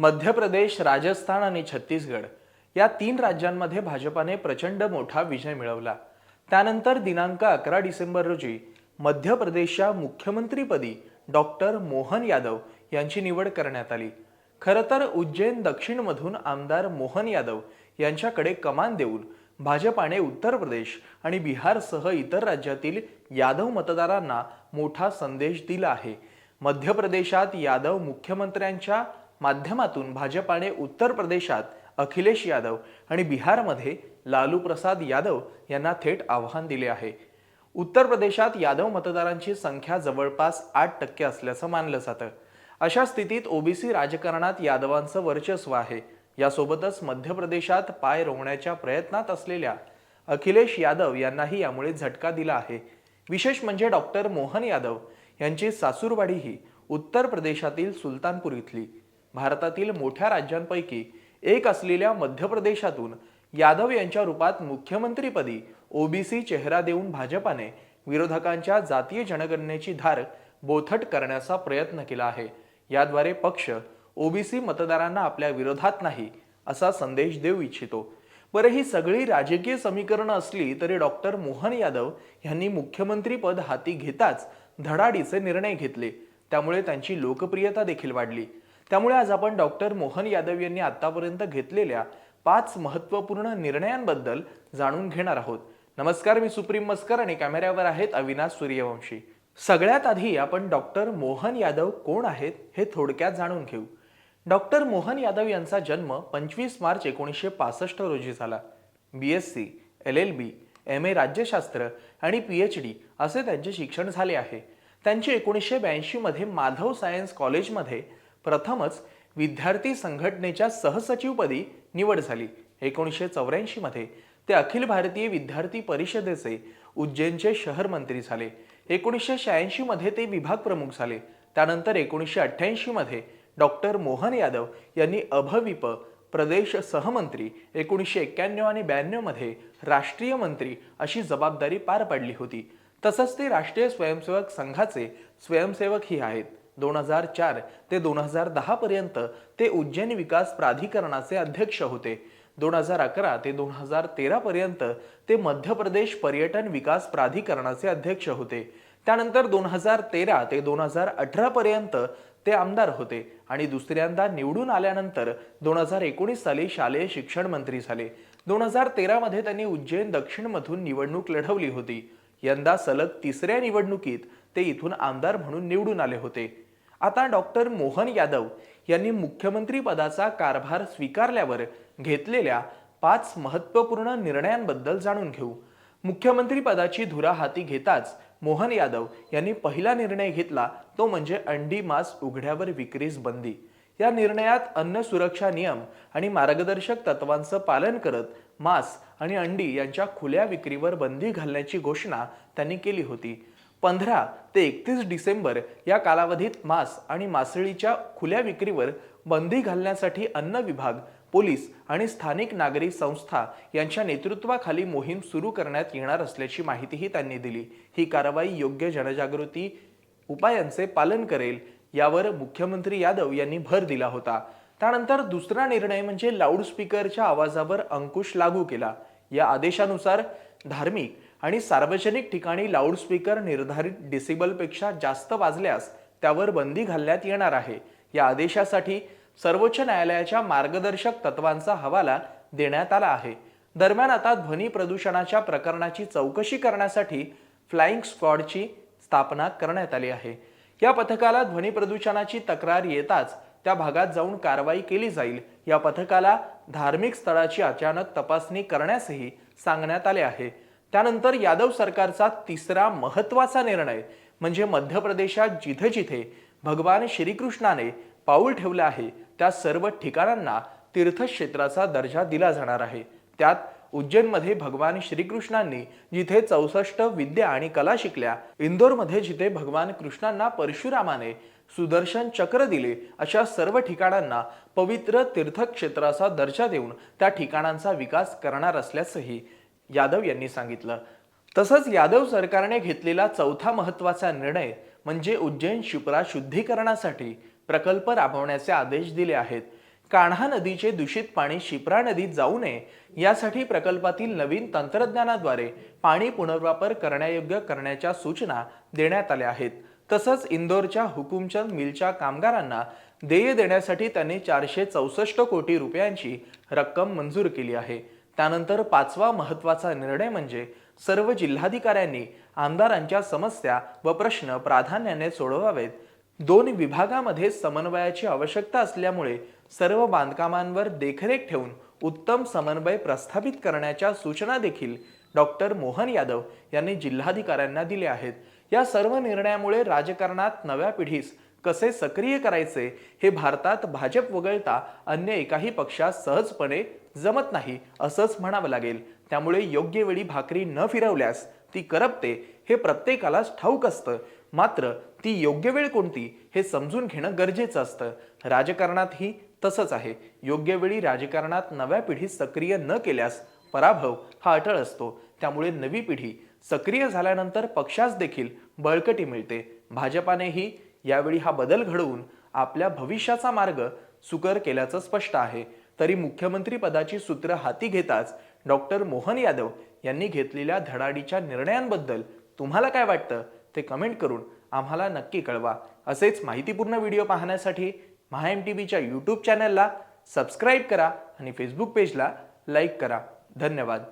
मध्य प्रदेश राजस्थान आणि छत्तीसगड या तीन राज्यांमध्ये भाजपाने प्रचंड मोठा विजय मिळवला. त्यानंतर दिनांक अकरा डिसेंबर रोजी मध्य प्रदेशच्या मुख्यमंत्रीपदी डॉक्टर मोहन यादव यांची निवड करण्यात आली. खरं तर उज्जैन दक्षिणमधून आमदार मोहन यादव यांच्याकडे कमान देऊन भाजपाने उत्तर प्रदेश आणि बिहारसह इतर राज्यातील यादव मतदारांना मोठा संदेश दिला आहे. मध्य प्रदेशात यादव मुख्यमंत्र्यांच्या माध्यमातून भाजपाने उत्तर प्रदेशात अखिलेश यादव आणि बिहारमध्ये लालू प्रसाद यादव यांना थेट आव्हान दिले आहे. उत्तर प्रदेशात यादव मतदारांची संख्या जवळपास आठ टक्के असल्याचं मानलं जातं. अशा स्थितीत ओबीसी राजकारणात यादवांचं वर्चस्व आहे. यासोबतच मध्य प्रदेशात पाय रोवण्याच्या प्रयत्नात असलेल्या अखिलेश यादव यांनाही यामुळे झटका दिला आहे. विशेष म्हणजे डॉक्टर मोहन यादव यांची सासूरवाडी ही उत्तर प्रदेशातील सुलतानपूर इथली. भारतातील मोठ्या राज्यांपैकी एक असलेल्या मध्य प्रदेशातून यादव यांच्या रूपात मुख्यमंत्रीपदी ओबीसी चेहरा देऊन भाजपाने विरोधकांच्या जातीय जनगणनेची धार बोथट करण्याचा प्रयत्न केला आहे. याद्वारे पक्ष ओबीसी मतदारांना आपल्या विरोधात नाही असा संदेश देऊ इच्छितो. बरं ही सगळी राजकीय समीकरणं असली तरी डॉक्टर मोहन यादव यांनी मुख्यमंत्रीपद हाती घेताच धडाडीचे निर्णय घेतले. त्यामुळे त्यांची लोकप्रियता देखील वाढली. त्यामुळे आज आपण डॉक्टर मोहन यादव यांनी आतापर्यंत घेतलेल्या पाच महत्त्वपूर्ण निर्णयांबद्दल जाणून घेणार आहोत. नमस्कार मी सुप्रीम मस्कर आणि कॅमेऱ्यावर आहेत अविनाश सूर्यवंशी. सगळ्यात आधी आपण डॉक्टर मोहन यादव कोण आहेत हे थोडक्यात जाणून घेऊ. डॉक्टर मोहन यादव यांचा जन्म पंचवीस मार्च एकोणीसशे पासष्ट रोजी झाला. B S C L L B M A राज्यशास्त्र आणि पी एच डी असे त्यांचे शिक्षण झाले आहे. त्यांची एकोणीसशे ब्याऐंशीमध्ये माधव सायन्स कॉलेजमध्ये प्रथमच विद्यार्थी संघटनेच्या सहसचिवपदी निवड झाली. एकोणीसशे चौऱ्याऐंशीमध्ये ते अखिल भारतीय विद्यार्थी परिषदेचे उज्जैनचे शहर मंत्री झाले. एकोणीसशे शहाऐंशीमध्ये ते विभाग प्रमुख झाले. त्यानंतर एकोणीसशे अठ्ठ्याऐंशीमध्ये डॉक्टर मोहन यादव यांनी अभविप प्रदेश सहमंत्री एकोणीसशे एक्क्याण्णव आणि ब्याण्णवमध्ये राष्ट्रीय मंत्री अशी जबाबदारी पार पाडली होती. तसंच ते राष्ट्रीय स्वयंसेवक संघाचे स्वयंसेवकही आहेत. दोन हजार चार ते दोन हजार दहापर्यंत ते उज्जैन विकास प्राधिकरणाचे अध्यक्ष होते. दोन हजार अकरा ते दोन हजार तेरा पर्यंत ते मध्य प्रदेश पर्यटन विकास प्राधिकरणाचे अध्यक्ष होते. त्यानंतर दोन हजार तेरा ते दोन हजार अठरा पर्यंत ते आमदार होते आणि दुसऱ्यांदा निवडून आल्यानंतर दोन हजार एकोणीस साली शालेय शिक्षण मंत्री झाले. दोन हजार तेरामध्ये त्यांनी उज्जैन दक्षिणमधून निवडणूक लढवली होती. यंदा सलग तिसऱ्या निवडणुकीत ते इथून आमदार म्हणून निवडून आले होते. आता डॉक्टर मोहन यादव यांनी मुख्यमंत्री पदाचा कारभार स्वीकारल्यावर घेतलेल्या पाच महत्त्वपूर्ण निर्णयांबद्दल जाणून घेऊ. मुख्यमंत्री पदाची धुरा हाती घेताच मोहन यादव यांनी पहिला निर्णय घेतला तो म्हणजे अंडी मांस उघड्यावर विक्रीस बंदी. या निर्णयात अन्न सुरक्षा नियम आणि मार्गदर्शक तत्वांचं पालन करत मांस आणि अंडी यांच्या खुल्या विक्रीवर बंदी घालण्याची घोषणा त्यांनी केली होती. पंधरा ते एकतीस डिसेंबर या कालावधीत मांस आणि मासळीच्या खुल्या विक्रीवर बंदी घालण्यासाठी अन्न विभाग पोलीस आणि स्थानिक नागरी संस्था यांच्या नेतृत्वाखाली मोहीम सुरू करण्यात येणार असल्याची माहितीही त्यांनी दिली. ही कारवाई योग्य जनजागृती उपायांचे पालन करेल यावर मुख्यमंत्री यादव यांनी भर दिला होता. त्यानंतर दुसरा निर्णय म्हणजे लाऊडस्पीकरच्या आवाजावर अंकुश लागू केला. या आदेशानुसार धार्मिक आणि सार्वजनिक ठिकाणी लाऊडस्पीकर निर्धारित डिसिबलपेक्षा जास्त वाजल्यास त्यावर बंदी घालण्यात येणार आहे. या आदेशासाठी सर्वोच्च न्यायालयाच्या मार्गदर्शक तत्वांचा हवाला देण्यात आला आहे. दरम्यान आता ध्वनी प्रदूषणाच्या प्रकरणाची चौकशी करण्यासाठी फ्लाइंग स्क्वॉडची स्थापना करण्यात आली आहे. या पथकाला ध्वनी प्रदूषणाची तक्रार येताच त्या भागात जाऊन कारवाई केली जाईल. या पथकाला धार्मिक स्थळाची अचानक तपासणी करण्यासही सांगण्यात आले आहे. त्यानंतर यादव सरकारचा तिसरा महत्त्वाचा निर्णय म्हणजे मध्य प्रदेशात जिथे जिथे भगवान श्रीकृष्णाने पाऊल ठेवलं आहे त्या सर्व ठिकाणांना तीर्थक्षेत्राचा दर्जा दिला जाणार आहे. त्यात उज्जैनमध्ये भगवान श्रीकृष्णांनी जिथे चौसष्ट विद्या आणि कला शिकल्या इंदोरमध्ये जिथे भगवान कृष्णांना परशुरामाने सुदर्शन चक्र दिले अशा सर्व ठिकाणांना पवित्र तीर्थक्षेत्राचा दर्जा देऊन त्या ठिकाणांचा विकास करणार असल्याचंही यादव यांनी सांगितलं. तसंच यादव सरकारने घेतलेला चौथा महत्त्वाचा निर्णय म्हणजे उज्जैन शिप्रा शुद्धीकरणासाठी प्रकल्प राबवण्याचे आदेश दिले आहेत. कान्हा नदीचे दूषित पाणी शिप्रा नदीत जाऊ नये यासाठी प्रकल्पातील नवीन तंत्रज्ञानाद्वारे पाणी पुनर्वापर करण्यायोग्य करण्याच्या सूचना देण्यात आल्या आहेत. तसंच इंदोरच्या हुकुमचंद मिलच्या कामगारांना देय देण्यासाठी त्यांनी चारशे चौसष्ट कोटी रुपयांची रक्कम मंजूर केली आहे. त्यानंतर पाचवा महत्त्वाचा निर्णय म्हणजे सर्व जिल्हाधिकाऱ्यांनी आमदारांच्या समस्या व प्रश्न प्राधान्याने सोडवावेत. दोन विभागामध्ये समन्वयाची आवश्यकता असल्यामुळे सर्व बांधकामांवर देखरेख ठेवून उत्तम समन्वय प्रस्थापित करण्याच्या सूचना देखील डॉक्टर मोहन यादव यांनी जिल्हाधिकाऱ्यांना दिल्या आहेत. या सर्व निर्णयामुळे राजकारणात नव्या पिढीस कसे सक्रिय करायचे हे भारतात भाजप वगळता अन्य एकाही पक्षास सहजपणे जमत नाही असंच म्हणावं लागेल. त्यामुळे योग्य वेळी भाकरी न फिरवल्यास ती करपते हे प्रत्येकालाच ठाऊक असतं. मात्र ती योग्य वेळ कोणती हे समजून घेणं गरजेचं असतं. राजकारणातही तसंच आहे. योग्य वेळी राजकारणात नव्या पिढीत सक्रिय न केल्यास पराभव हा अटळ असतो. त्यामुळे नवी पिढी सक्रिय झाल्यानंतर पक्षास देखील बळकटी मिळते. भाजपानेही यावेळी हा बदल घडवून आपल्या भविष्याचा मार्ग सुकर केल्याचं स्पष्ट आहे. तरी मुख्यमंत्री पदाची सूत्र हाती घेताच डॉक्टर मोहन यादव यांनी घेतलेल्या धडाडीच्या निर्णयांबद्दल तुम्हाला काय वाटतं ते कमेंट करून आम्हाला नक्की कळवा. असेच माहितीपूर्ण व्हिडिओ पाहण्यासाठी महा एम टी व्हीच्या यूट्यूब चॅनलला सबस्क्राईब करा आणि फेसबुक पेजला लाईक करा. धन्यवाद.